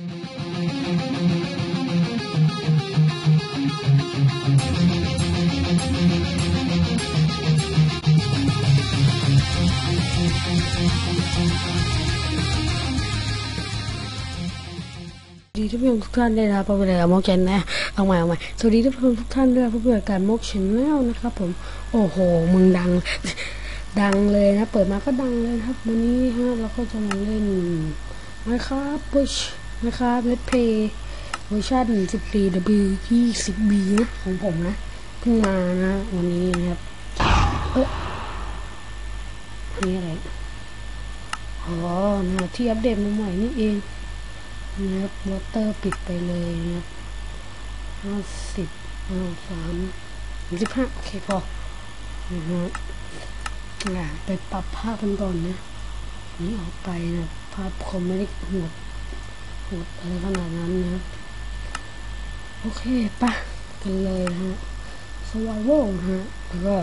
สวัสดีท่านผู้ชมทุกท่านด้วยครับพบกันเลยกับมกชนนะเอาใหม่เอาใหม่สวัสดีท่านผู้ชมทุกท่านด้วยพบกันกับการมกชนแนลนะครับผมโอ้โหมึงดัง ดังเลยนะ เปิดมาก็ดังเลยครับ วันนี้ฮะเราก็จะมาเล่นนะครับพุช นะครับเลทเพย์เวอร์ชัน 14 W 20 B ของผมนะ เพิ่งมานะ วันนี้นะครับ เอ๊ะอันนี่อะไร อ๋อนะที่อัปเดตมาใหม่นี่เองนะครับวอเตอร์ปิดไปเลยนะครับห้าสิบห้าสามสิบห้าโอเคพอนะฮะไปปรับภาพกันก่อนนะ นี่ออกไปนะ ภาพคมไม่ได้โหด โหดอะไรขนาดนั้นนะครับโอเคปะกันเลยฮะสวายโวนะฮะแล้วก็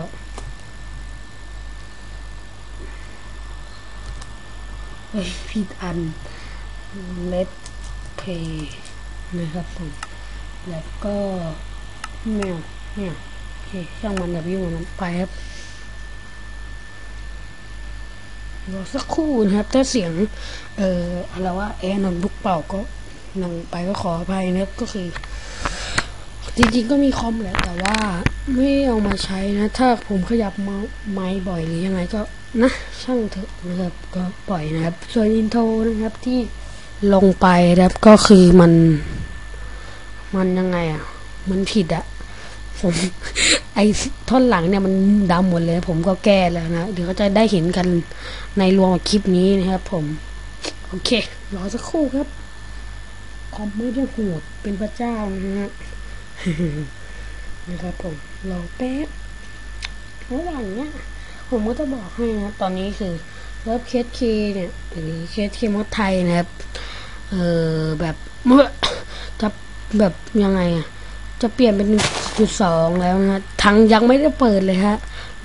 ผิดอันเลตเพย์นะครับผมแล้วก็แมวแมวโอเคช่างมันอย่าไปยุ่งมันไปครับ รอสักครู่นะครับ ถ้าเสียง เอ่ออะไรว่าแอร์นอนบุกเป่าก็นังไปก็ขออภัยนะครับก็คือ จริงๆก็มีคอมแหละแต่ว่าไม่เอามาใช้นะ ถ้าผมขยับเมาส์ไม้บ่อยหรือยังไงก็นะช่างเถอะนะครับก็ปล่อยนะครับ ส่วนอินโทรนะครับที่ลงไปนะครับก็คือมัน มันยังไงอะ มันผิดอะ ผมไอท่อนหลังเนี่ยมันดำหมดเลย ผมก็แก้แล้วนะ เดี๋ยวก็จะได้เห็นกันในรวมคลิปนี้นะครับ ผม โอเค รอสักครู่ครับ คอมไม่ได้โหดเป็นพระเจ้านะฮะนะครับผมรอแป๊บระหว่างเนี้ยผมก็จะบอกให้นะตอนนี้คือเว็บเคสเคเนี่ยหรือเคสเคมดไทยนะครับ เออแบบเมื่อจะแบบยังไงอะจะเปลี่ยนเป็น จุดสองแล้วนะฮะทั้งยังไม่ได้เปิดเลยฮะ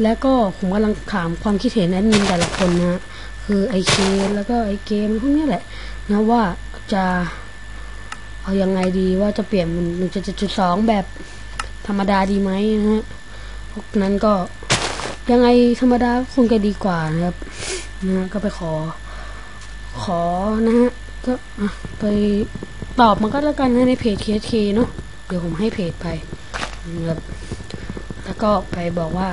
แล้วก็ผมกำลังถามความคิดเห็นแอดมินแต่ละคนนะฮะคือไอเคแล้วก็ไอเกมพวกนี้แหละนะว่าจะเอายังไงดีว่าจะเปลี่ยนมันมันจะจุดสองแบบธรรมดาดีไหมนะฮะพวกนั้นก็ยังไงธรรมดาคงจะดีกว่านะครับนะก็ไปขอ ขอนะฮะก็ไปตอบมันก็แล้วกันนะในเพจ KSK เคเนาะเดี๋ยวผมให้เพจไป ครับแล้วก็ไปบอกว่า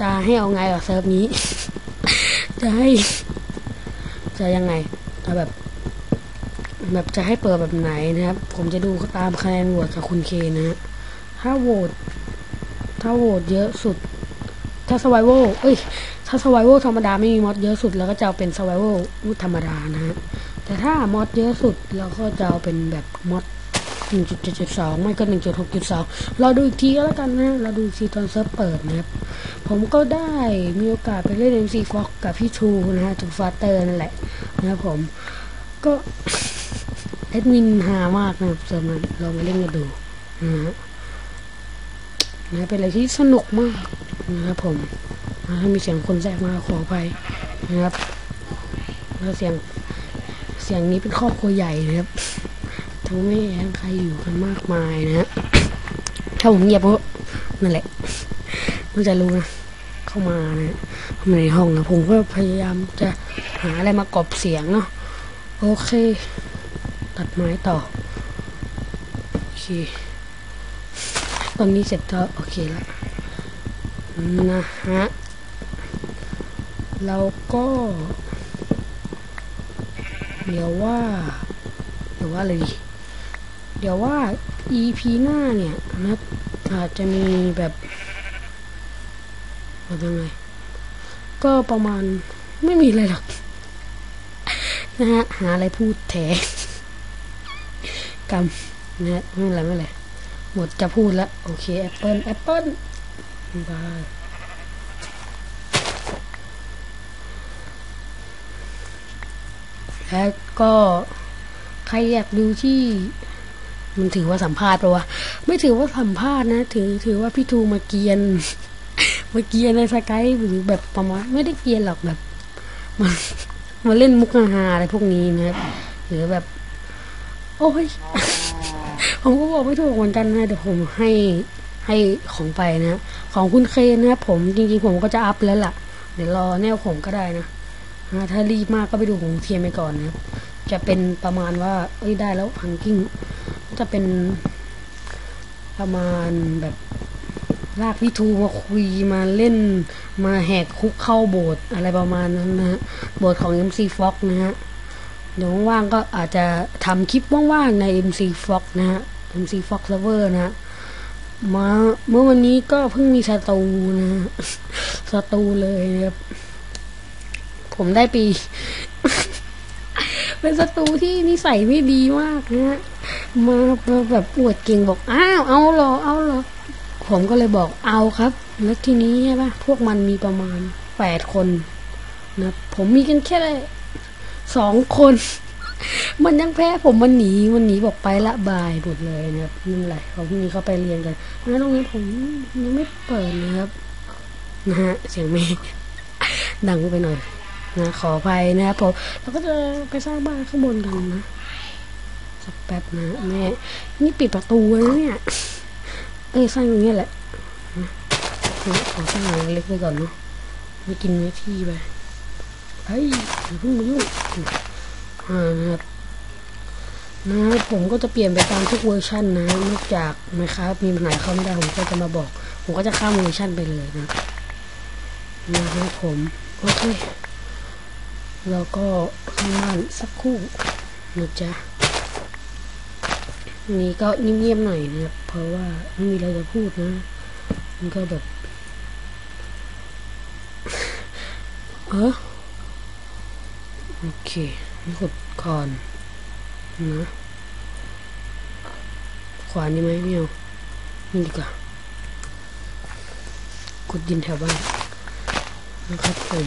จะให้เอาไงกับเซิร์ฟนี้ จะให้ จะยังไงจะแบบ แบบจะให้เปิดแบบไหนนะครับ ผมจะดูตามคะแนนโหวตกับคุณเคนะฮะถ้าโหวตถ้าโหวตเยอะสุด ถ้าสวายโวเอ้ย ถ้าสวายโวธรรมดาไม่มีมอดเยอะสุด แล้วก็จะเอาเป็นสวายโวธรรมดานะฮะแต่ถ้ามอดเยอะสุดเราก็จะเอาเป็นแบบมอด 1.7.2 ไม่ก็ 1.6.2 เราดูอีกทีก็แล้วกันนะเราดูอีกทีตอนเซิร์ฟเปิดนะครับ ผมก็ได้มีโอกาสไปเล่น MC Fox กับพี่ทูนะฮะจูฟาเตอร์นั่นแหละนะครับผม ก็แอดมินหามากนะครับเซิร์ฟนั้นลองมาเล่นกันดูนะฮะนะเป็นอะไรที่สนุกมากนะครับผมอ่าถ้ามีเสียงคนแทรกมาขออภัยนะครับแล้วเสียงเสียงนี้เป็นครอบครัวใหญ่นะครับ ทั้งแม่ทั้งใครอยู่กันมากมายนะฮะถ้าผมเงียบก็นั่นแหละมันจะรู้นะเข้ามานะมาในห้องนะผมก็พยายามจะหาอะไรมากรอบเสียงเนาะโอเค ตัดไม้ต่อโอเคตอนนี้เสร็จแล้วโอเคแล้วนะฮะแล้วก็เดี๋ยวว่าเดี๋ยวว่าอะไรดี เดี๋ยวว่า EP หน้าเนี่ยนะอาจจะมีแบบว่ายังไง ก็ประมาณไม่มีอะไรหรอกนะฮะหาอะไรพูดแถกรรมนะฮะไม่เป็นไรไม่เป็นไรหมดจะพูดแล้ว โอเคแอปเปิลแอปเปิลบายแล้วก็ใครอยากดูที่ มันถือว่าสัมภาษณ์ปะวะไม่ถือว่าสัมภาษณ์นะ ถือถือว่าพี่ทูมาเกียนมาเกียนในสกายหรือแบบประมาณไม่ได้เกียนหรอกแบบมามาเล่นมุกฮาอะไรพวกนี้นะครับหรือแบบ โอ้ยผมก็บอกไม่ถูกเหมือนกันนะเดี๋ยวผมให้ให้ของไปนะของคุณเคนนะครับผมจริงๆผมก็จะอัพแล้วล่ะ เดี๋ยวรอแนวผมก็ได้นะถ้ารีบมากก็ไปดูของเทียมไปก่อนนะครับจะเป็นประมาณว่าเอ้ยได้แล้วฮังกิ้ง จะเป็นประมาณแบบลากพี่ทูมาคุยมาเล่นมาแหกคุกเข้าโบสถ์อะไรประมาณนั้นนะฮะโบสถ์ของ MC Fox นะฮะเดี๋ยวว่างๆก็อาจจะทำคลิปว่างๆใน MC Fox นะฮะ MC Fox Server นะฮะมาเมื่อวันนี้ก็เพิ่งมีสตูนะสตูเลยครับ ผมได้ปี เป็นสตูที่นิสัยไม่ดีมากนะฮะ มาแบบอวดเก่งบอกอ้าวเอาหรอเอาหรอผมก็เลยบอกเอาครับ แล้วทีนี้ใช่ปะพวกมันมีประมาณแปดคนนะผมมีกันแค่สองคน มันยังแพ้ผมมันหนีมันหนีบอกไปละบายหมดเลยนะครับนั่นแหละเขาพรุ่งนี้เขาไปเรียนกันแล้วโรงเรียนผมยังไม่เปิดนะครับนะฮะเสียงเมฆดังไปหน่อยนะขออภัยนะครับผมเราก็จะไปสร้างบ้านข้างบนกันนะ สักแป๊บนะแม่นี่ปิดประตูแล้วเนี่ยเอ้ยสร้างอย่างเงี้ยแหละขอสร้างหลังเล็กไปก่อนเนาะไม่กินเนื้อที่ไปเฮ้ยอย่าเพิ่งมายุ่งอ่านะครับนะผมก็จะเปลี่ยนไปตามทุกเวอร์ชันนะนอกจากนะครับมีปัญหาเข้าไม่ได้ผมก็จะมาบอก ผมก็จะข้ามเวอร์ชันไปเลยนะนะครับผมโอเคแล้วก็ข้างล่างสักคู่นะจ๊ะ นี้ก็เงียบๆหน่อยนะครับ เพราะว่าไม่มีอะไรจะพูดนะ มันก็แบบ เออโอเคนี่ขุดก่อนนะขวานนี่ไหมไม่เอานี่ดีกว่าขุดดินแถวบ้านนะครับผม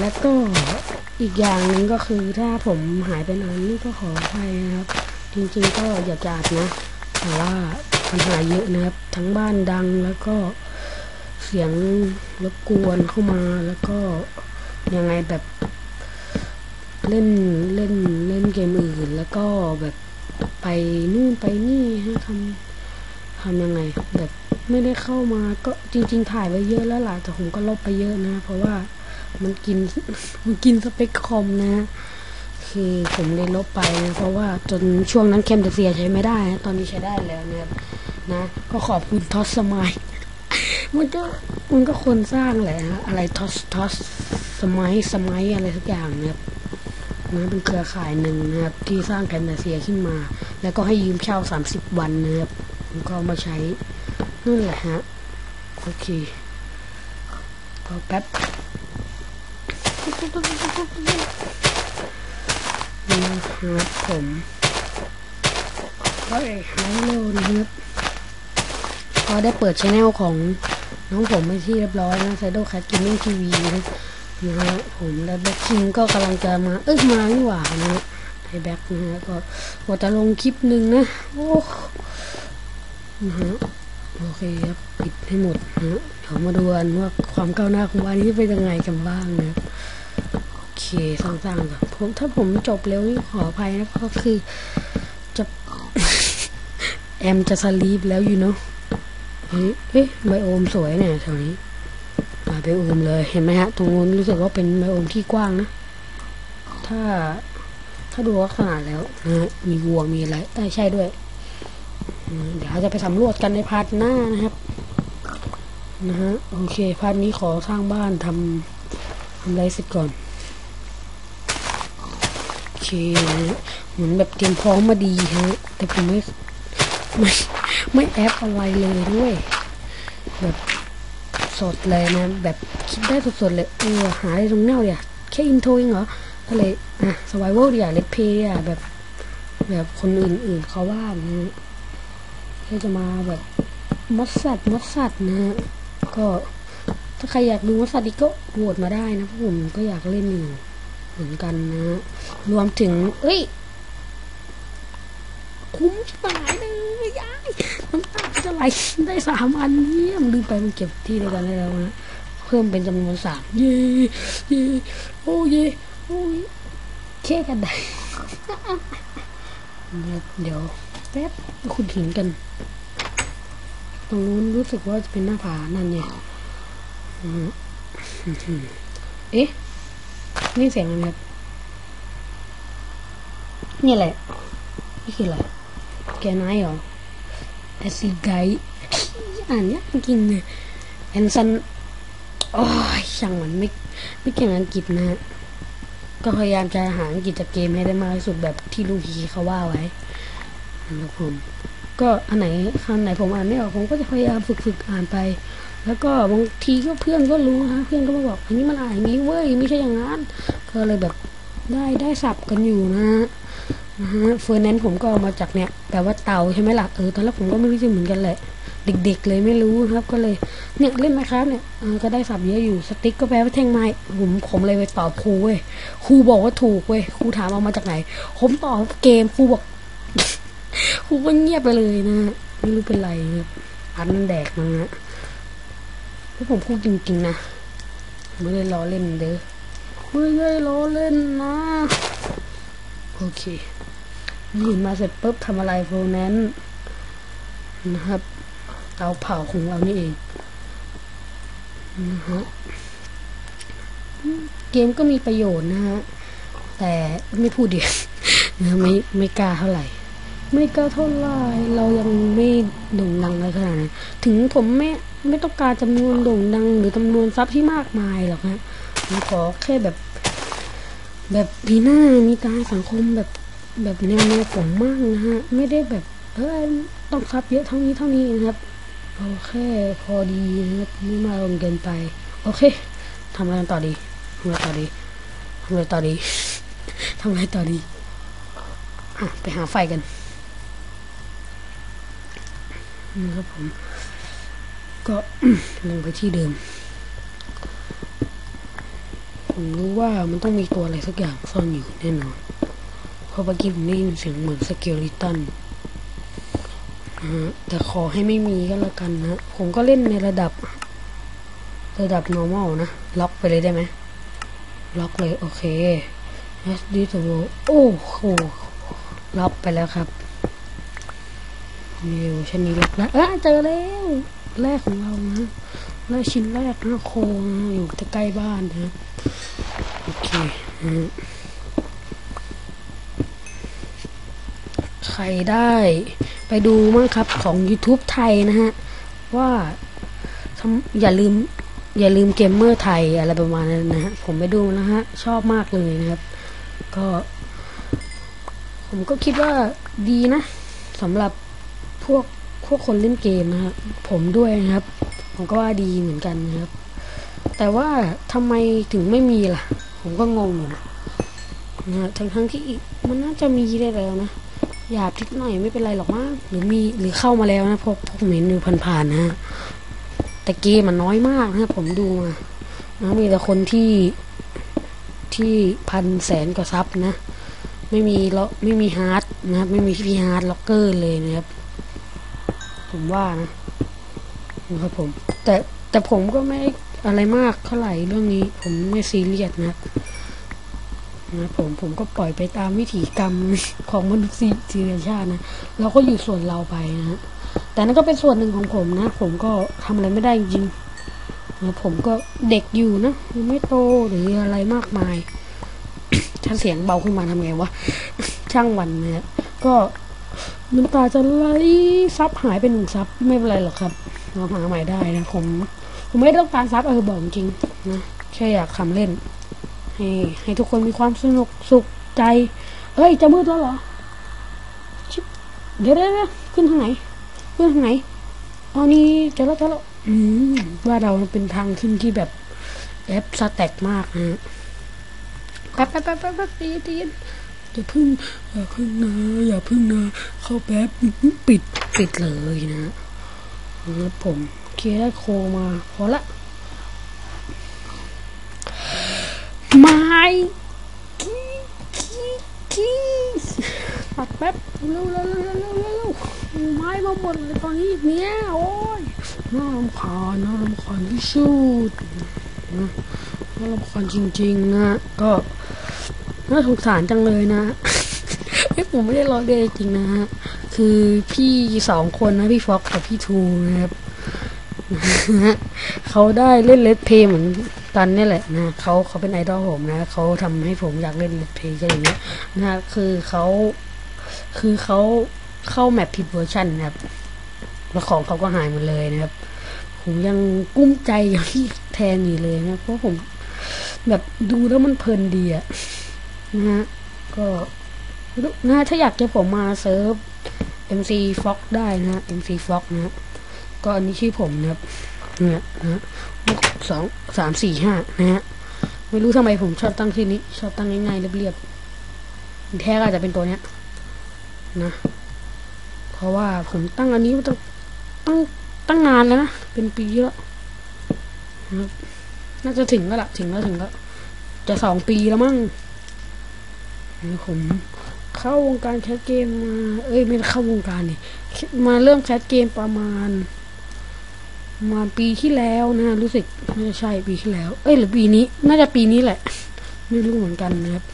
แล้วก็อีกอย่างหนึ่งก็คือถ้าผมหายไปนานนี่ก็ขออภัยนะครับ จริงๆก็อย่าจัดนะ แต่ว่าปัญหาเยอะนะครับ ทั้งบ้านดังแล้วก็เสียงรบกวนเข้ามาแล้วก็ยังไงแบบ เล่นเล่นเล่นเกมอื่น แล้วก็แบบไปนู่นไปนี่ฮะทำทำยังไง แบบไม่ได้เข้ามาก็จริง ๆ ถ่ายไว้เยอะแล้วล่ะแต่ผมก็ลบไปเยอะนะ เพราะว่ามันกินมันกินสเปคคอมนะ คือผมเลยลบไปนะเพราะว่าจนช่วงนั้นเคมเดเซียใช้ไม่ได้นะตอนนี้ใช้ได้แล้วนะครับนะ ก็ขอบคุณทอสสมัยมันก็มันก็คนสร้างแหละฮะอะไรทอสทอสสมัยสมัยอะไรสักอย่างนะครับนะเป็นเครือข่ายหนึ่งนะครับ ที่สร้างแคมเดเซียขึ้นมา แล้วก็ให้ยืมเช่าสามสิบวันนะครับผมก็มาใช้นั่นแหละฮะโอเคพอแป๊บ ครับผมก็เฮ้ยไฮโลนะครับก็ได้เปิดช anel ของน้องผมไปที่เรียบร้อยนะ Shadow Cat Gaming TV นะนะฮะผมและแบ็คคิงก็กำลังจะมา เอ้ยมานี่หว่านะฮะไอแบ็คนะฮะก็ว่าจะลงคลิปหนึ่งนะ โอ้นะฮะโอเคครับปิดให้หมดนะฮะเดี๋ยวมาดูกันว่าความก้าวหน้าของวันนี้เป็นยังไงกันบ้างนะครับ เคสร้างๆก่อนผมถ้าผมจบเร็วนี่ขออภัยนะก็คือจะ แอมจะสลีปแล้วอยู่เนาะเฮ้ยเอ๊ะไบโอมสวยเนี่ยแถวนี้มาไบโอมเลยเห็นไหมฮะตรงนู้นรู้สึกว่าเป็นไบโอมที่กว้างนะถ้า ถ้าดูลักษณะแล้วนะมีวัวมีอะไรเอ้ใช่ด้วย เดี๋ยวเราจะไปสำรวจกันในพาร์ทหน้านะครับนะฮะโอเค พาร์ทนี้ขอสร้างบ้านทำทำไรเสร็จก่อน เคเหมือนแบบเตรียมพร้อมมาดีฮะ แต่ผมไม่ไม่ไม่แอปอะไรเลยด้วย แบบสดเลยนะ แบบคิดได้สดๆเลย เออหาได้ตรงแนวเดียวแค่อินโทรเองเหรอก็เลยอะสวายเวลเดียวเลดเพย์อะแบบ แบบคนอื่นๆเขาว่าเนะฮะแค่จะมาแบบมัดสัตว์มัดสัตว์นะฮะก็ถ้าใครอยากดูมัดสัตว์อีกก็โหวตมาได้นะผมก็อยากเล่นอยู่ เหมือนกันนะ รวมถึง เอ้ย คุ้มตายเลยยายน้ำตาจะไหลได้สามอันเยี่ยมลืมไปมันเก็บที่เดียวกันได้แล้วนะ เพิ่มเป็นจำนวนสามเย่เย่โอ้เย่โอ้ยแค่กันได้เดี๋ยวแป๊บขุดหินกัน ตรงนู้นรู้สึกว่าจะเป็นหน้าผานั่นไงอืมเอ๊ะ นี่เสียงอะไรครับนี่อะไรนี่คืออะไรแกนท์เหรอแอซิไกอ่านยากจริงเลยแอนซันโอ้ยช่างมันไม่ไม่เก่งอังกฤษนะก็พยายามจะหาอังกฤษจากเกมให้ได้มากที่สุดแบบที่ลุงพีเขาว่าไว้นะครับผม ก็อันไหนอันไหนผมอ่านไม่ออกผมก็จะพยายามฝึกฝึกอ่านไป แล้วก็บางทีก็เพื่อนก็รู้นะเพื่อนก็มาบอกอันนี้มันอ่านอย่างนี้เว้ยไม่ใช่อย่างนั้นก็เลยแบบได้ได้สับกันอยู่นะฮะนะฮะเฟอร์แนนผมก็เอามาจากเนี่ยแปลว่าเตาใช่ไหมล่ะเออตอนแรกผมก็ไม่รู้จะเหมือนกันแหละ เด็ก ๆ เลยไม่รู้ครับ ก็เลยเนี่ยเล่นไหมครับเนี่ยก็ได้สับเยอะอยู่สติ๊กก็แปลว่าแท่งไม้ผมผมเลยไปตอบครูเว้ยครูบอกว่าถูกเว้ยครูถามเอามาจากไหน ผมตอบเกมครูบอก ครูก็เงียบไปเลยนะ ไม่รู้เป็นไรครับอันแดกนะฮะแล้ผมพูดจริงๆนะ ไม่ได้ล้อเล่นเด้อ ไม่ได้ล้อเล่นนะ โอเคยืนมาเสร็จปุ๊บทำอะไรโฟร์แนนนะครับ เตาเผาของเรานี่เองนะฮะเกมก็มีประโยชน์นะฮะ แต่ไม่พูดเดียวนะไม่ไม่กล้าเท่าไหร่ ไม่กล้าเท่าไรเรายังไม่โด่งดังอะไรขนาดนั้นถึงผมไม่ไม่ต้องการจำนวนโด่งดัง หรือจำนวนทรัพย์ที่มากมายหรอกฮะผมขอแค่แบบ แบบปีหน้ามีการสังคมแบบแบบแนวแนวผมมากนะฮะ ไม่ได้แบบเออต้องทรัพย์เยอะเท่านี้เท่านี้นะครับเอาแค่พอดีนะครับไม่มากจนเกินไป โอเคทำอะไรกันต่อดีทำอะไรต่อดีทำอะไรต่อดีทำอะไรต่อดีอะไปหาไฟกัน นะครับผม ก็ลงไปที่เดิม ผมรู้ว่ามันต้องมีตัวอะไรสักอย่างซ่อนอยู่แน่นอน เพราะเมื่อกี้ผมได้ยินเสียงเหมือนสเกลิตันนะฮะแต่ขอให้ไม่มีก็แล้วกันนะ ผมก็เล่นในระดับ ระดับ normal นะ ล็อกไปเลยได้ไหม ล็อกเลย โอเค SD t o โอ้โหล็อกไปแล้วครับ นิวชันนี้ล็อกแล้วเออเจอแล้วแรกของเรานะแรกชิ้นแรกนะโคนะอยู่ใกล้บ้านนะโอเคใครได้ไปดูมั้งครับของ YouTube ไทยนะฮะ ว่าอย่าลืมอย่าลืมเกมเมอร์ไทยอะไรประมาณนั้นนะฮะ ผมไปดูนะฮะ ชอบมากเลยนะครับ ก็ ผมก็คิดว่าดีนะสำหรับ พวกพวกคนเล่นเกมนะครับผมด้วยนะครับ ผมก็ว่าดีเหมือนกันนะครับ แต่ว่าทำไมถึงไม่มีล่ะ ผมก็งงอยู่นะนะฮะทั้งทั้งที่มันน่าจะมีได้แล้วนะหยาบทิดหน่อยไม่เป็นไรหรอกมั้งหรือมีหรือเข้ามาแล้วนะพวกพวกเมนอยู่ผ่านๆนะฮะแต่เกมมันน้อยมากนะผมดูมานะมีแต่คนที่ที่พันแสนกว่าซับนะ ไม่มีล็อไม่มีฮาร์ดนะครับ ไม่มีพีฮาร์ดล็อกเกอร์เลยนะครับ ผมว่านะนะครับผม แต่แต่ผมก็ไม่อะไรมากเท่าไหร่เรื่องนี้ ผมไม่ซีเรียสนะนะผมผมก็ปล่อยไปตามวิถีกรรมของมนุษย์ซีเรียชาตินะเราก็อยู่ส่วนเราไปนะแต่นั่นก็เป็นส่วนหนึ่งของผมนะ ผมก็ทำอะไรไม่ได้จริงนะผมก็เด็กอยู่นะยังไม่โตหรืออะไรมากมาย ถ้าเสียงเบาขึ้นมาทำไงวะช่างวันเนี่ยก็ น้ำตาจะไหลซับหายไปหนึ่งซับไม่เป็นไรหรอกครับเราหาใหม่ได้นะผม ผมไม่ต้องการซับเออบอกจริงนะแค่อยากทำเล่น ให้ให้ทุกคนมีความสนุกสุขใจเฮ้ยจะมืดแล้วเหรอชิบเดี๋ยวเดี๋ยวขึ้นทางไหนขึ้นทางไหนอ๋อนี่เจอแล้วจอแล้วอืมว่าเราเป็นทางขึ้นที่แบบแอปสแต็กมากนะฮะแป๊บแป๊บแป๊บแป๊บแป๊บตีตี อย่าพึ่งอย่าพึ่งนะอย่าพึ่งนะเข้าแป๊บปิดปิดเลยนะนะผมเคียร์ได้โคมาพอละไม้กี้กี้กี้ตัดแป๊บเร็วเร็วเร็วเร็วเร็วไม้มาหมดเลยตอนนี้เนี่ยโอ้ยน่ารำคาญน่ารำคาญที่สุดนะน่ารำคาญจริงๆนะก็ น่าสงสารจังเลยนะไม่ผมไม่ได้ล้อเลียนจริงนะฮะ คือพี่สองคนนะพี่ฟ็อกกับพี่ทูนะครับเขาได้เล่นเลดเพย์เหมือนกันนี่แหละนะเขาเขาเป็นไอดอลผมนะเขาทำให้ผมอยากเล่นเลดเพย์ก็อย่างเงี้ยนะฮะคือเขาคือเขาเข้าแมปผิดเวอร์ชันนะครับแล้วของเขาก็หายหมดเลยนะครับ ผมยังกุ้มใจอย่างที่แทนอยู่เลยนะเพราะผมแบบดูแล้วมันเพลินดีอะ นะฮะ ก็นะถ้าอยากจะผมมาเซิร์ฟ MC Fox ได้นะ MC Fox นะก็อันนี้ชื่อผมนะครับเนี่ยนะสองสามสี่ห้านะฮะไม่รู้ทำไมผมชอบตั้งชื่อนี้ ชอบตั้งง่ายๆเรียบๆแท้ก็อาจจะเป็นตัวเนี้ยนะ เพราะว่าผมตั้งอันนี้ตั้งตั้งตั้งนานแล้วนะ เป็นปีแล้วน่าจะถึงแล้วล่ะ ถึงแล้วถึงแล้ว จะสองปีแล้วมั้ง นะผมเข้าวงการแคสเกมมาเอ้ยไม่เข้าวงการนี่มาเริ่มแคสเกมประมาณ มาปีที่แล้วนะรู้สึกน่าจะใช่ปีที่แล้ว เอ้ยหรือปีนี้ น่าจะปีนี้แหละ ไม่รู้เหมือนกันนะครับ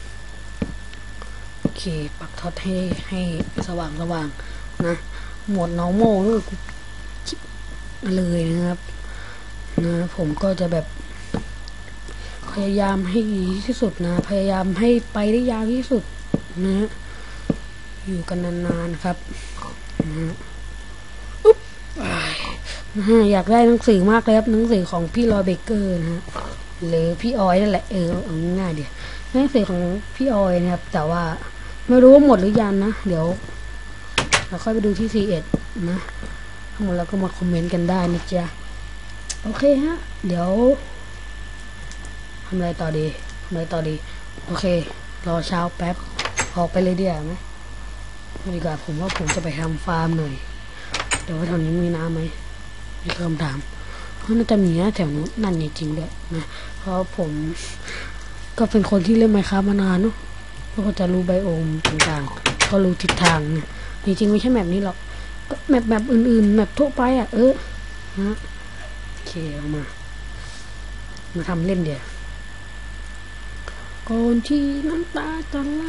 โอเค ปักท็อตให้ให้สว่างสว่างนะหมวดน้องโม่ด้วยกูคิดมาเลยนะครับนะผมก็จะแบบ พยายามให้ดีที่สุดนะ พยายามให้ไปได้ยาวที่สุดนะ อยู่กันนานๆครับนะอุ๊บนะฮะอยากได้หนังสือมากเลยครับหนังสือของพี่ลอยเบเกอร์นะฮะหรือพี่ออยนั่นแหละเออเอาง่ายเดียวหนังสือของพี่ออยนะครับ แต่ว่าไม่รู้ว่าหมดหรือยังนะ เดี๋ยวเราค่อยไปดูที่ C1 นะทั้งหมดแล้วก็มาคอมเมนต์กันได้นะจ๊ะโอเคฮะ เดี๋ยวำอะไรต่อดีทำอะไรต่อดี โอเค รอเช้าแป๊บ ออกไปเลยเดียวไหมดีกว่าผมว่าผมจะไปทำฟาร์มหน่อยแต่ว่าแถวนี้มีน้ำไหมนี่คือคำถามเพราะน่าจะมีนะแถวนู้นนั่นจริงด้วยนะ เพราะผมก็เป็นคนที่เล่นไมค้ามานานเนาะก็จะรู้ไบโอมต่างๆ ก็รู้ทิศทางเนี่ยจริงๆไม่ใช่แมปนี้หรอก ก็แมปแบบอื่นๆ แมปทั่วไปอะ เออนะโอเคเอามา มาทำเล่นเดี๋ยว ก่อนที่น้ำตาจะไหล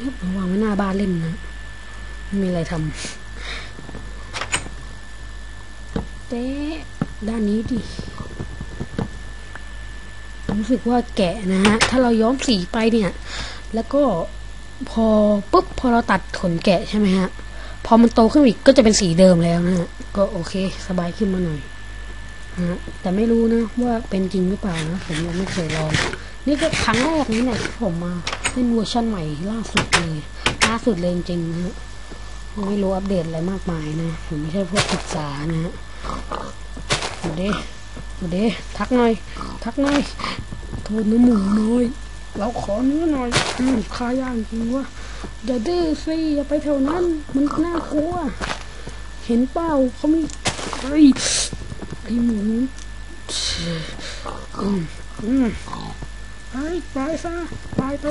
ครับวางไว้หน้าบ้านเล่นนะไม่มีอะไรทำแต่ด้านนี้ดิรู้สึกว่าแกะนะฮะ ถ้าเราย้อมสีไปเนี่ย แล้วก็พอปุ๊บพอเราตัดขนแกะใช่ไหมฮะ พอมันโตขึ้นอีกก็จะเป็นสีเดิมแล้วนะฮะ ก็โอเค สบายขึ้นมาหน่อยนะฮะแต่ไม่รู้นะว่าเป็นจริงหรือเปล่านะ ผมยังไม่เคยลอง นี่ก็ครั้งแรกนี้เนี่ยที่ผมมาเล่นเวอร์ชันใหม่ล่าสุดเลยล่าสุดเลยจริงๆนะฮะไม่รู้อัปเดตอะไรมากมายนะ ผมไม่ใช่พวกศึกษานะฮะมาเด้มาเด้ทักหน่อย ทักหน่อยโทษนะหมูน้อย เราขอเนื้อหน่อยอืมคาย่างจริงวะอย่าดื้อสิอย่าไปแถวนั้น มันน่ากลัว เห็นเปล่าเขามีไอ้ไอ้หมูอืมอืม ไอ้ไปซะไปไป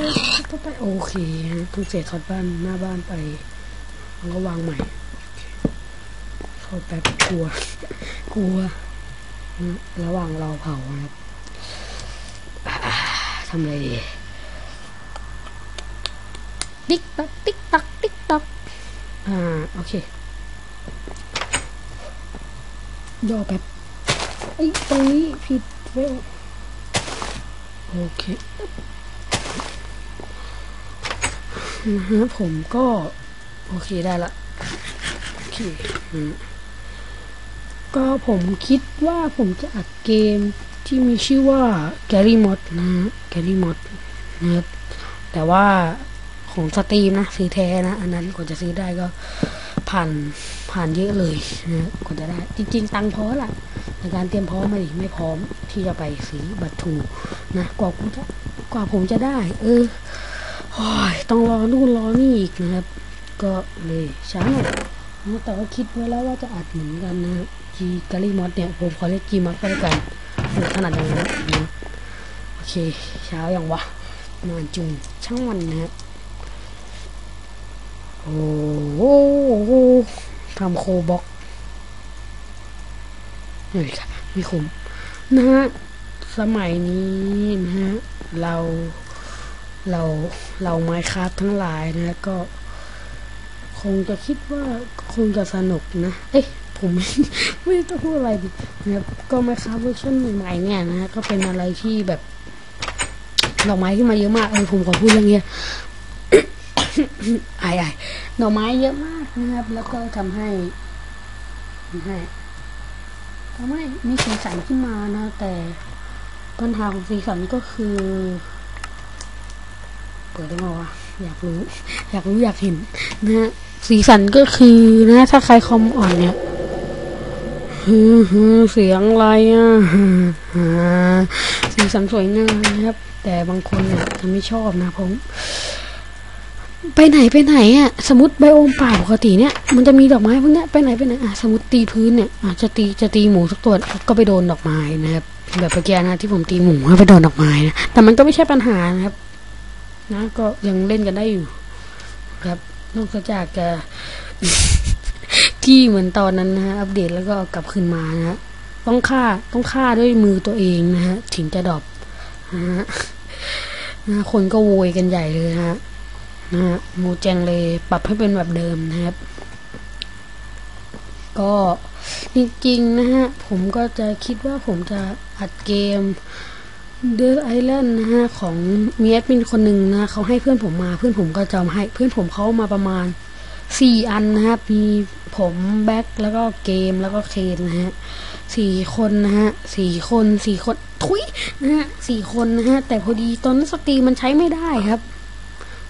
ไปไปโอเคฮะเพิ่งเสร็จทอดบ้านหน้าบ้านไปแล้วก็วางใหม่เข้าแป๊บกลัว กลัว ระหว่างรอเผานะครับทำอะไรดี ติ๊กตักติ๊กตักติ๊กตักอ่า โอเคย่อแป๊บไอ้ตรงนี้ผิดเวล โอเคนะฮะผมก็ โอเคได้ละโอเคอืมก็ผมคิดว่าผมจะอัดเกมที่มีชื่อว่า g a r y Mod นะฮะ g a r y Mod นะแต่ว่าของสตรีมนะ ซื้อแท้นะ อันนั้นกว่าจะซื้อได้ก็ ผ่านผ่านเยอะเลยนะกว่าจะได้ จริง ๆ ตังพอละในการเตรียมพร้อมมาดิไม่พร้อมที่จะไปซื้อบัตรทูนะกว่าผมจะกว่าผมจะได้ เออโอ้ยต้องรอนู่นรอนี่อีกนะครับ ก็เลยช้าหน่อยแต่ว่าคิดไว้แล้วว่าจะอัดเหมือนกันนะจีกาลีมอสเนี่ยผมขอเรียกจีมอสก็แล้วกันผมถนัดอย่างนั้นนะโอเค เช้าอย่างวะนานจุงช่างมันนะครับ โอ้โหทำโคบ็อกนี่ค่ะมีคุมนะฮะ สมัยนี้นะฮะ เรา เรา เราไม้คราฟทั้งหลายนะก็ คงจะคิดว่าคงจะสนุกนะ เอ้ยผมไม่ต้องพูดอะไรดินะครับก็ไม่ครับเวอร์ชันใหม่ๆเนี่ยนะฮะก็เป็นอะไรที่แบบดอกไม้ที่มาเยอะมากเออผมขอพูดเรื่องเนี้ย ไอ้ไอ้ดอไม้เยอะมากนะครับ แล้วก็ทำให้ทำให้ทำให้มีสีสันขึ้นมานะ แต่ปัญหาของสีสันก็คือ เปิดได้ไหมวะอยากรู้ อยากรู้อยากเห็นนะฮะสีสันก็คือนะถ้าใครคอมอ่อนเนี่ยฮือฮือเสียงอะไรอะอ่าสีสันสวยงามนะครับ แต่บางคนเนี่ยจะไม่ชอบนะผม ไปไหนไปไหนอะสมมติไบโอมป่าปกติเนี่ยมันจะมีดอกไม้พวกเนี้ยไปไหนไปไหนอะสมมติตีพื้นเนี่ยอะจะตีจะตีหมูสักตัวก็ไปโดนดอกไม้นะครับแบบเมื่อกี้นะที่ผมตีหมูไปโดนดอกไม้นะแต่มันก็ไม่ใช่ปัญหานะครับนะก็ยังเล่นกันได้อยู่ครับ นอกจากจะที่เหมือนตอนนั้นนะฮะอัปเดตแล้วก็กลับคืนมานะฮะต้องฆ่าต้องฆ่าด้วยมือตัวเองนะฮะถึงจะดรอปนะฮะคนก็โวยกันใหญ่เลยฮะ นะฮะโมแจงเลยปรับให้เป็นแบบเดิมนะครับ ก็จริงๆนะฮะ ผมก็จะคิดว่าผมจะอัดเกมเดอ i ไอแลนด์นะฮะ ของมีแอดมินคนหนึ่งนะเขาให้เพื่อนผมมาเพื่อนผมก็จะมาให้เพื่อนผมเขามาประมาณสี่อันนะครับมีผมแบ็คแล้วก็เกมแล้วก็เคนนะฮะสี่คนนะฮะสี่คนสี่คนทุยนะฮะสี่คนนะฮะแต่พอดีตอนนั้นสตรีมมันใช้ไม่ได้ครับ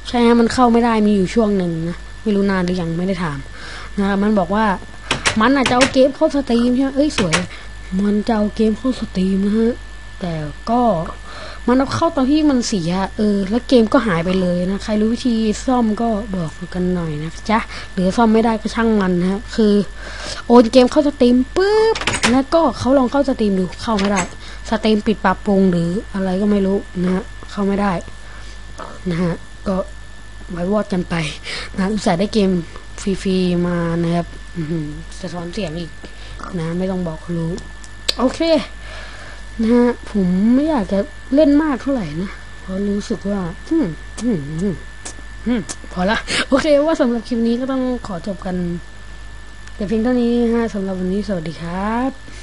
ใช่ฮะมันเข้าไม่ได้มีอยู่ช่วงหนึ่งนะไม่รู้นานหรือยังไม่ได้ถามนะครับมันบอกว่ามันอาจจะเอาเกมเข้าสตรีมใช่ไหมเอ้ยสวย มันจะเอาเกมเข้าสตรีมนะฮะแต่ก็มันเอาเข้าตอนที่มันเสียเออ แล้วเกมก็หายไปเลยนะใครรู้วิธีซ่อมก็บอกกันหน่อยนะจ๊ะหรือซ่อมไม่ได้ก็ช่างมันนะฮะคือ โอนเกมเข้าสตรีมปุ๊บแล้วก็เขาลองเข้าสตรีมดูเข้าไม่ได้สตรีมปิดปรับปรุงหรืออะไรก็ไม่รู้นะฮะเข้าไม่ได้นะฮะ ก็ไว้วอดกันไปนะอุตส่าห์ได้เกมฟรีๆมานะครับสะท้อนเสียงอีกนะไม่ต้องบอกรู้ โอเค นะฮะผมไม่อยากจะเล่นมากเท่าไหร่นะเพราะรู้สึกว่าอืมอืมอืมอืมพอละโอเค ว่าสำหรับคลิปนี้ก็ต้องขอจบกัน แต่เพียงเท่านี้ฮะสำหรับวันนี้สวัสดีครับ